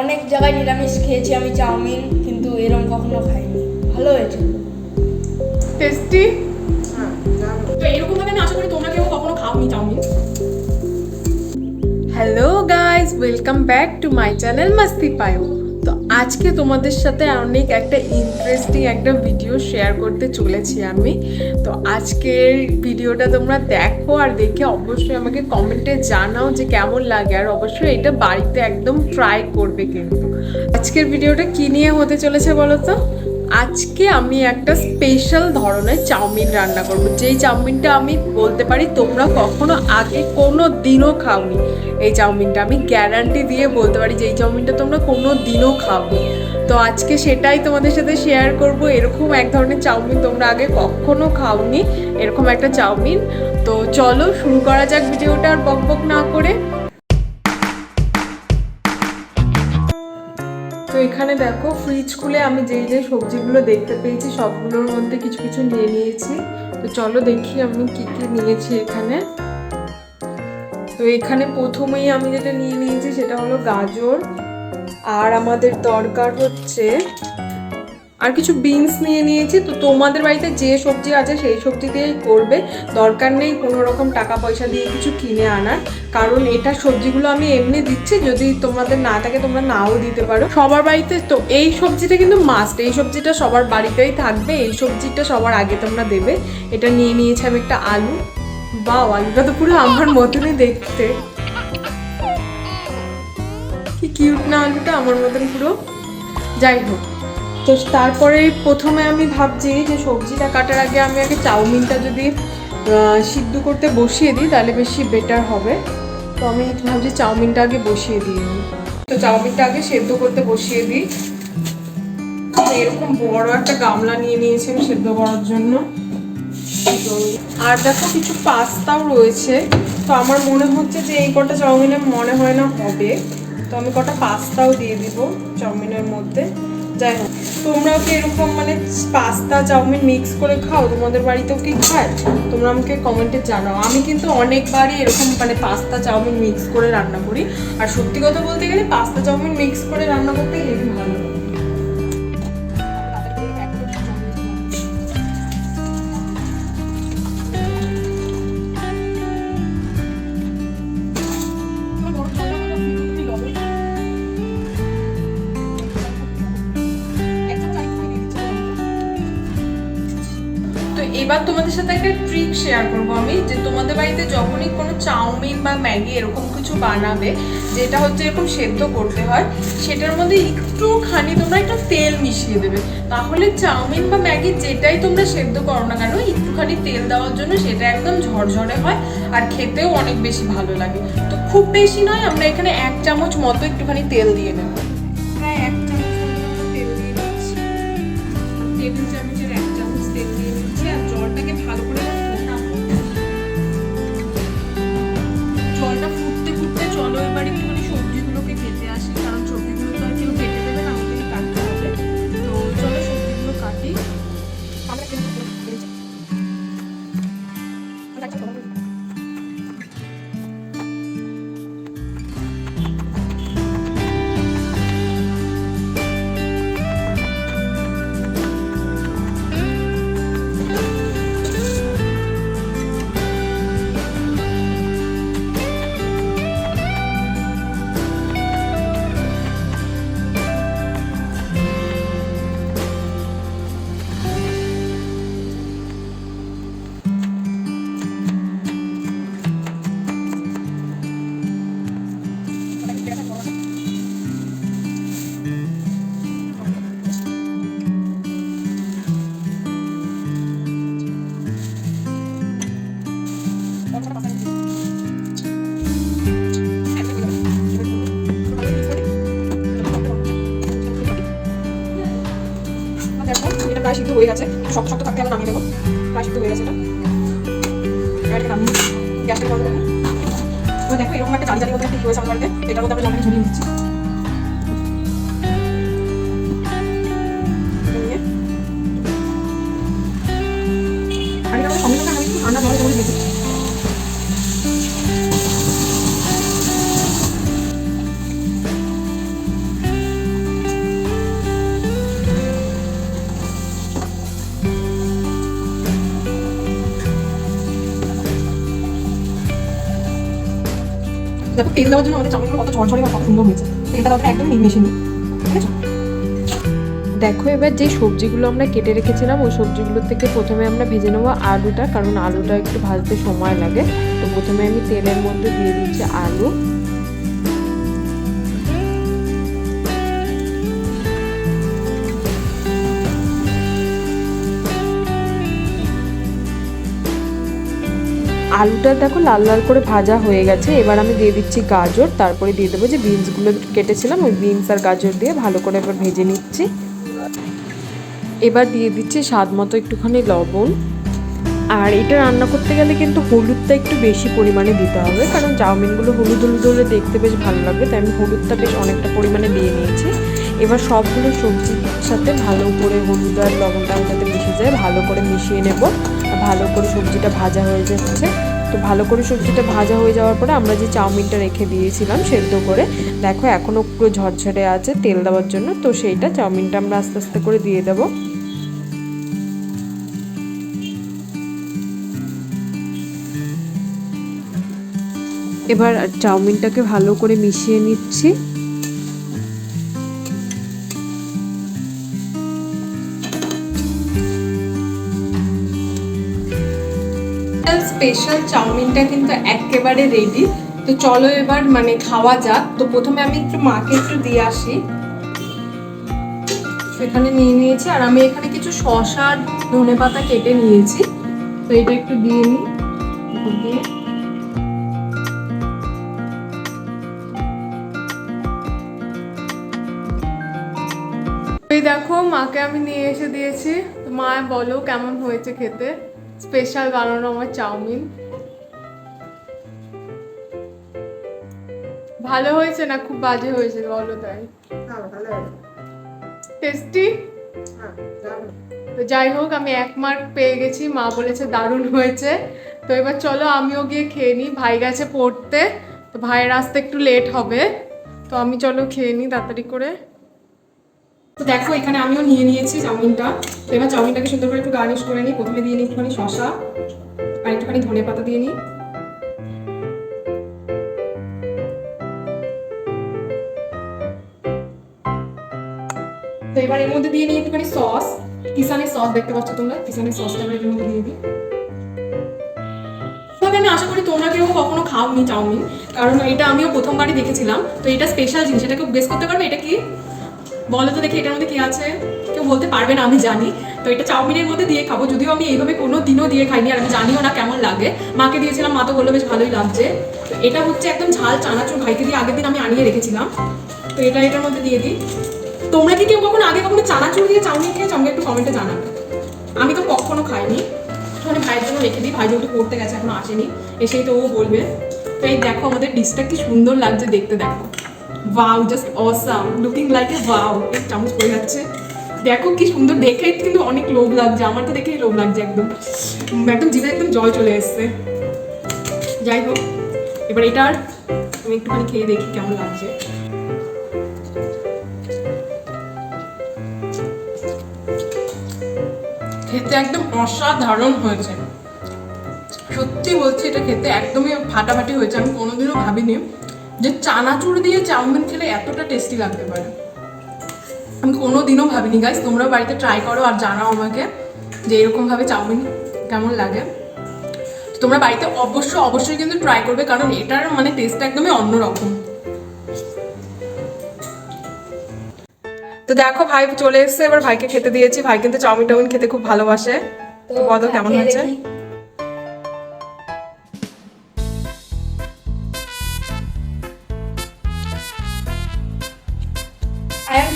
অনেক জায়গায় নিরামিষ খেয়েছি আমি চাউমিন কিন্তু এরকম কখনো খাইনি। ভালো হয়েছে। টেস্টি? তো এরকম ভাবে আমি আশা করি তোমরা কেউ কখনো খাওনি chowmein. Hello guys welcome back to my channel মাস্তি পায়ো আজকে তোমাদের সাথে অনেক একটা ইন্টারেস্টিং একটা ভিডিও শেয়ার করতে চলেছি আমি। তো আজকের ভিডিওটা তোমরা দেখো আর দেখে অবশ্যই আমাকে কমেন্টে জানাও যে কেমন লাগে। আর অবশ্যই এটা বাড়িতে একদম ট্রাই করবে কিন্তু। আজকের ভিডিওটা কী নিয়ে হতে চলেছে বলো তো? আজকে আমি একটা স্পেশাল ধরনের চাউমিন রান্না করব। যেই চাউমিনটা আমি বলতে পারি, তোমরা কখনো আগে কোনো দিনও খাওনি। এই চাউমিনটা আমি গ্যারান্টি দিয়ে বলতে পারি যে, এই চাউমিনটা তোমরা কোনো দিনও খাওনি। তো আজকে সেটাই তোমাদের সাথে শেয়ার করব। এরকম এক ধরনের চাউমিন তোমরা আগে কখনো খাওনি। এরকম একটা চাউমিন। তো চলো শুরু করা যাক ভিডিওটা আর বক বক না করে। এখানে দেখো ফ্রিজ খুলে আমি যেই যে সবজিগুলো দেখতে পেয়েছি, সবগুলোর মধ্যে কিছু কিছু নিয়ে নিয়েছি। তো চলো দেখি আমি কি কি নিয়েছি এখানে। তো এখানে প্রথমেই আমি যেটা নিয়ে নিয়েছি সেটা হলো গাজর। আর আমাদের দরকার হচ্ছে আর কিছু বিনস নিয়ে নিয়েছি। তো তোমাদের বাড়িতে যে সবজি আছে সেই সবজি দিয়েই করবে। দরকার নেই কোনো রকম টাকা পয়সা দিয়ে কিছু কিনে আনার। কারণ এটা সবজিগুলো আমি এমনি দিচ্ছি, যদি তোমাদের না থাকে তোমরা নাও দিতে পারো। সবার বাড়িতে তো এই সবজিটা কিন্তু মাস্ট এই সবজিটা সবার বাড়িতেই থাকবে, এই সবজিটা সবার আগে তোমরা দেবে। এটা নিয়ে নিয়েছি আমি একটা আলু। বা আলুটা তো পুরো আমার মতনই দেখতে। কি কিউট না আলুটা, আমার মতন পুরো। যাই হোক। তো তারপরে প্রথমে আমি ভাবছি যে সবজিটা কাটার আগে আমি আগে চাউমিনটা যদি সিদ্ধ করতে বসিয়ে দিই, তাহলে বেশি বেটার হবে। তো আমি ভাবছি চাউমিনটা আগে বসিয়ে দিই। তো চাউমিনটা আগে সেদ্ধ করতে বসিয়ে দিই। এরকম বড় একটা গামলা নিয়ে নিয়েছি আমি সেদ্ধ করার জন্য। আর দেখো কিছু পাস্তাও রয়েছে। তো আমার মনে হচ্ছে যে এই কটা চাউমিনে মনে হয় না হবে। তো আমি কটা পাস্তাও দিয়ে দিব চাউমিনের মধ্যে। যাই হোক তোমরাও কি এরকম মানে পাস্তা, চাউমিন মিক্স করে খাও, তোমাদের বাড়িতেও কি খায়? তোমরা আমাকে কমেন্টে জানাও। আমি কিন্তু অনেকবারই এরকম মানে পাস্তা, চাউমিন মিক্স করে রান্না করি। আর সত্যি কথা বলতে গেলে পাস্তা, চাউমিন মিক্স করে রান্না করতে হেভি ভালো এবার তোমাদের সাথে একটা ট্রিক শেয়ার করব আমি, যে তোমাদের বাড়িতে যখনই কোনো চাউমিন বা ম্যাগি এরকম কিছু বানাবে, যেটা হচ্ছে এরকম সেদ্ধ করতে হয়, সেটার মধ্যে একটুখানি তোমরা একটু তেল মিশিয়ে দেবে। তাহলে চাউমিন বা ম্যাগি যেটাই তোমরা সেদ্ধ করো না কেন, একটুখানি তেল দেওয়ার জন্য সেটা একদম ঝরঝরে হয় আর খেতেও অনেক বেশি ভালো লাগে। তো খুব বেশি নয়, আমরা এখানে এক চামচ মতো একটুখানি তেল দিয়ে নেব। প্রায় এক চামচ তেল দিয়ে নিচ্ছি টেবিল চামচ হয়ে গেছে। শক্ত শক্ত থাকতে আমি নামিয়ে দেবো প্রায় সিদ্ধ হয়ে গেছে এটা। এটাকে নামিয়ে গ্যাসটা বন্ধ করে। দেখো, এরকম একটা জালি জালি মধ্যে একটা হয়েছে আমার বাড়িতে। এটার মধ্যে আমরা জলটা ঝুলিয়ে নিচ্ছি দেখো তেল দেওয়ার জন্য আমাদের কত ঝরঝরে বা কত সুন্দর হয়েছে তেলটা একদম দেখো এবার যে সবজিগুলো আমরা কেটে রেখেছিলাম, ওই সবজিগুলো থেকে প্রথমে আমরা ভেজে নেব আলুটা, কারণ আলুটা একটু ভাজতে সময় লাগে। তো প্রথমে আমি তেলের মধ্যে দিয়ে দিচ্ছি আলু। আলুটা দেখো লাল লাল করে ভাজা হয়ে গেছে। এবার আমি দিয়ে দিচ্ছি গাজর, তারপরে দিয়ে দেবো যে বিনসগুলো কেটেছিলাম, ওই বিনস আর গাজর দিয়ে ভালো করে এবার ভেজে নিচ্ছি। এবার দিয়ে দিচ্ছি স্বাদ মতো একটুখানি লবণ। আর এটা রান্না করতে গেলে কিন্তু হলুদটা একটু বেশি পরিমাণে দিতে হবে, কারণ চাউমিনগুলো হলুদ হলুদ হলে দেখতে বেশ ভালো লাগবে, তাই আমি হলুদটা বেশ অনেকটা পরিমাণে দিয়ে নিয়েছি। এবার সবগুলো সবজির সাথে ভালো করে হলুদ আর লবণটা যাতে মিশে যায়, ভালো করে মিশিয়ে নেব। ভালো করে সবজিটা ভাজা হয়ে যাচ্ছে। তো ভালো করে সবজিটা ভাজা হয়ে যাওয়ার পরে আমরা যে চাউমিনটা রেখে দিয়েছিলাম সেদ্ধ করে, দেখো এখনও পুরো ঝরঝরে আছে, তেল দেওয়ার জন্য। তো সেইটা চাউমিনটা আমরা আস্তে আস্তে করে দিয়ে দেবো। এবার চাউমিনটাকে ভালো করে মিশিয়ে নিচ্ছি। স্পেশাল চাউমিনটা কিন্তু একেবারে রেডি তো চলো এবার মানে খাওয়া যাক। তো প্রথমে আমি একটু মাকে একটু দিয়ে আসি। সেখানে নিয়ে নিয়েছি। আর আমি এখানে কিছু শসা ধনে পাতা কেটে নিয়েছি। তো এটা একটু দিয়ে নিই। দেখো, মাকে আমি নিয়ে এসে দিয়েছি। মা, বলো কেমন হয়েছে খেতে? স্পেশাল বানানো আমার চাউমিন। ভালো হয়েছে না খুব বাজে হয়েছে বলো তাই? টেস্টি তো যাই হোক আমি এক মার্ক পেয়ে গেছি মা বলেছে দারুণ হয়েছে। তো এবার চলো আমিও গিয়ে খেয়ে নিই ভাই গেছে পড়তে। তো ভাইয়ের আসতে একটু লেট হবে। তো আমি চলো খেয়ে নিই তাড়াতাড়ি করে। তো দেখো, এখানে আমিও নিয়ে নিয়েছি চাউমিনটা। তো এবার চাউমিনটাকে সুন্দর করে একটু গার্নিশ করে নিই। প্রথমে দিয়ে নিই একটুখানি শশা আর একটুখানি ধনে পাতা দিয়ে নিই। তো এবার এর মধ্যে দিয়ে নিই একটুখানি সস কিষানের সস দেখতে পাচ্ছ তোমরা? কিষানের সসটা আমরা এর মধ্যে দিয়ে দিই। তবে আমি আশা করি তোমরা কেউ কখনো খাওনি চাউমিন, কারণ এটা আমিও প্রথমবারই দেখেছিলাম। তো এটা স্পেশাল জিনিস, এটা কেউ বেস করতে পারবে? এটা কি? বলো তো দেখি এটার মধ্যে কি আছে? কেউ বলতে পারবে না, আমি জানি। তো এটা চাউমিনের মধ্যে দিয়ে খাব। যদিও আমি এইভাবে কোনো দিনও দিয়ে খাইনি, আর আমি জানিও না কেমন লাগে। মাকে দিয়েছিলাম, মা তো বলল বেশ ভালোই লাগছে। তো এটা হচ্ছে একদম ঝাল চানাচুর ভাইকে দিয়ে আগের দিন আমি আনিয়ে রেখেছিলাম। তো এটা এটার মধ্যে দিয়ে দিই। তোমরা কি কেউ কখনো আগে কখনো চানাচুর দিয়ে চাউমিন খেয়েছো? আমাকে একটু কমেন্টে জানাবে আমি তো কখনো খাইনি। মানে ভাইয়ের জন্য রেখে দিই। ভাই যেহেতু পড়তে গেছে, এখনও আসেনি। এসেই তো ও বলবে। তো এই দেখো, আমাদের ডিশটা কি সুন্দর লাগছে দেখতে, দেখো। Wow just awesome looking like a wow চামচ পড়ে যাচ্ছে। দেখো কি সুন্দর। দেখে কিন্তু অনেক লোভ লাগছে। আমার তো দেখেই লোভ লাগছে একদম। একদম জিভে একদম জল চলে এসছে। যাই হোক, এবার এটার আমি একটুখানি খেয়ে দেখি কেমন লাগছে। খেতে একদম অসাধারণ হয়েছে। সত্যি বলছি, এটা খেতে একদমই ফাটাফাটি হয়েছে। আমি কোনোদিনও ভাবিনি। যে চানাচুর দিয়ে চাউমিন খেলে এতটা টেস্টি লাগতে পারে। আমি কোনোদিনও ভাবিনি গাইস তোমরা বাড়িতে ট্রাই করো আর জানাও আমাকে যে এরকমভাবে চাউমিন কেমন লাগে। তোমরা বাড়িতে অবশ্যই অবশ্যই কিন্তু ট্রাই করবে কারণ এটার মানে টেস্টটা একদমই অন্যরকম। তো দেখো ভাই চলে এসেছে এবার ভাইকে খেতে দিয়েছি। ভাই কিন্তু চাউমিন টাউমিন খেতে খুব ভালোবাসে। তো বলো কেমন হয়েছে? I am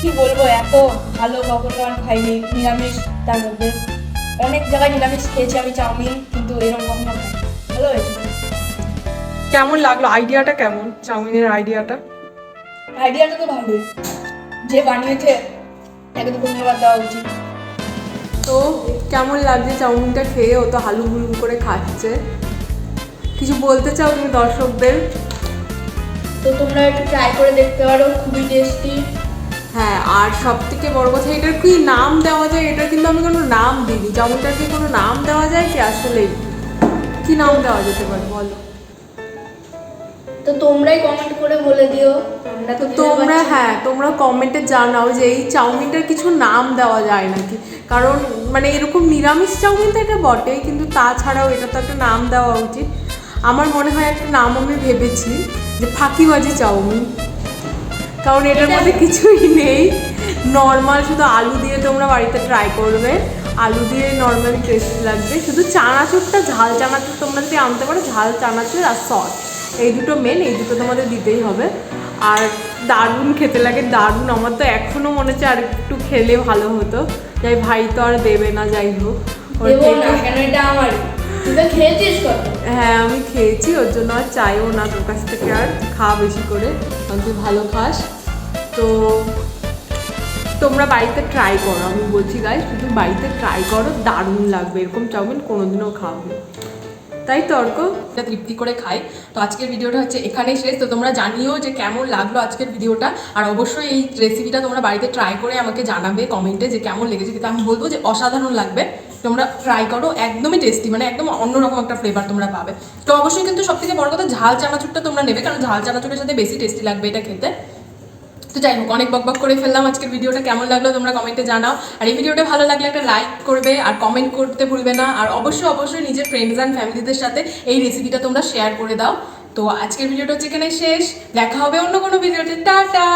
কি বলব এত ভালো কখনো খাইনি নিরামিষ তার মধ্যে অনেক জায়গায় নিরামিষ খেয়েছি আমি চাউমিন কিন্তু এরকম কখনো খাইনি ভালো হয়েছে কেমন লাগল? আইডিয়াটা কেমন? চাউমিনের আইডিয়াটা? আইডিয়াটা তো ভালোই। যে বানিয়েছে তাকে তো ধন্যবাদ দেওয়া উচিত। তো কেমন লাগছে চাউমিনটা খেয়ে? ও তো হালু হুলু করে খাচ্ছে। কিছু বলতে চাও তুমি দর্শকদের? তো তোমরা একটু ট্রাই করে দেখতে পারো খুবই টেস্টি হ্যাঁ আর সব থেকে বড় কথা এটার কি নাম দেওয়া যায়? এটা কিন্তু আমি কোনো নাম দিইনি। কি কোনো নাম দেওয়া যায় কি আসলে কি নাম দেওয়া যেতে পারে? বলো। তো তোমরাই কমেন্ট করে বলে দিও। তো তোমরা হ্যাঁ তোমরা কমেন্টে জানাও যে এই চাউমিনটার কিছু নাম দেওয়া যায় নাকি? কারণ মানে এরকম নিরামিষ চাউমিন তো এটা বটেই কিন্তু তাছাড়াও এটা তো একটা নাম দেওয়া উচিত। আমার মনে হয় একটা নাম আমি ভেবেছি। যে ফাঁকিবাজি চাউমিন। কারণ এটার মধ্যে কিছুই নেই। নর্মাল শুধু আলু দিয়ে তোমরা বাড়িতে ট্রাই করবে। আলু দিয়ে নর্মাল টেস্ট লাগবে। শুধু চানাচুরটা ঝাল চানাচুর তোমরা যদি আনতে পারো ঝাল চানাচুর আর সস এই দুটো মেন এই দুটো তোমাদের দিতেই হবে। আর দারুণ খেতে লাগে দারুণ। আমার তো এখনও মনে হচ্ছে আর একটু খেলে ভালো হতো। যাই ভাই তো আর দেবে না যাই হোক। ওর এটা আমারই তুই তো খেয়েছিস হ্যাঁ আমি খেয়েছি ওর জন্য আর চাইও না তোর কাছ থেকে আর খা বেশি করে কারণ তুই ভালো খাস। তো তোমরা বাড়িতে ট্রাই করো আমি বলছি গাই শুধু বাড়িতে ট্রাই করো দারুণ লাগবে এরকম চাউমিন কোনোদিনও খাবে তাই তর্ক এটা তৃপ্তি করে খাই। তো আজকের ভিডিওটা হচ্ছে এখানেই শেষ। তো তোমরা জানিও যে কেমন লাগল আজকের ভিডিওটা। আর অবশ্যই এই রেসিপিটা তোমরা বাড়িতে ট্রাই করে আমাকে জানাবে কমেন্টে যে কেমন লেগেছে কিন্তু আমি বলব যে অসাধারণ লাগবে। তোমরা ট্রাই করো, একদমই টেস্টি মানে একদম অন্যরকম একটা ফ্লেভার তোমরা পাবে। তো অবশ্যই কিন্তু সব থেকে বড় কথা, ঝাল চানাচুরটা তোমরা নেবে, কারণ ঝাল চানাচুরের সাথে বেশি টেস্টি লাগবে এটা খেতে। তো যাই হোক, অনেক বকবক করে ফেললাম আজকের ভিডিওটা, কেমন লাগল তোমরা কমেন্টে জানাও। আর এই ভিডিওটা ভালো লাগলে একটা লাইক করবে, আর কমেন্ট করতে ভুলবে না। আর অবশ্যই অবশ্যই নিজের ফ্রেন্ডস অ্যান্ড ফ্যামিলিদের সাথে এই রেসিপিটা তোমরা শেয়ার করে দাও। তো আজকের ভিডিওটা হচ্ছে এখানে শেষ। দেখা হবে অন্য কোনো ভিডিওতে। টাটা!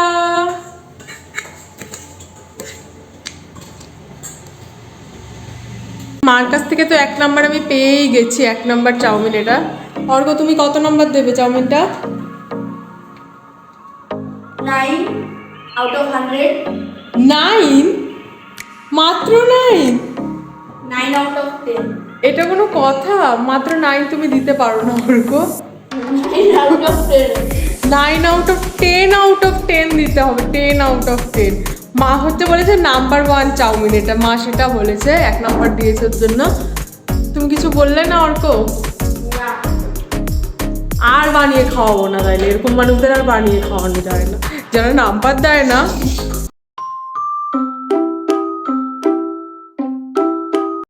মার কাছ থেকে তো এক নাম্বার আমি পেয়েই গেছি এক নাম্বার চাউমিন এটা। অর্ক তুমি কত নাম্বার দেবে চাউমিনটা? Nine out of hundred nine? মাত্র nine? Nine out of ten এটা কোনো কথা মাত্র নাইন তুমি দিতে পারো না ten nine out of ten out of ten দিতে হবে টেন আউট অফ টেন মা হচ্ছে বলেছে নাম্বার ওয়ান চাউমিন, এটা মা সেটা বলেছে, এক নাম্বার দিয়েছে জন্য। তুমি কিছু বললে না অর্ক? আর বানিয়ে খাওয়াবো না তাইলে, এরকম মানুষদের আর বানিয়ে খাওয়ানো যায় না। যারা নাম্বার দেয় না।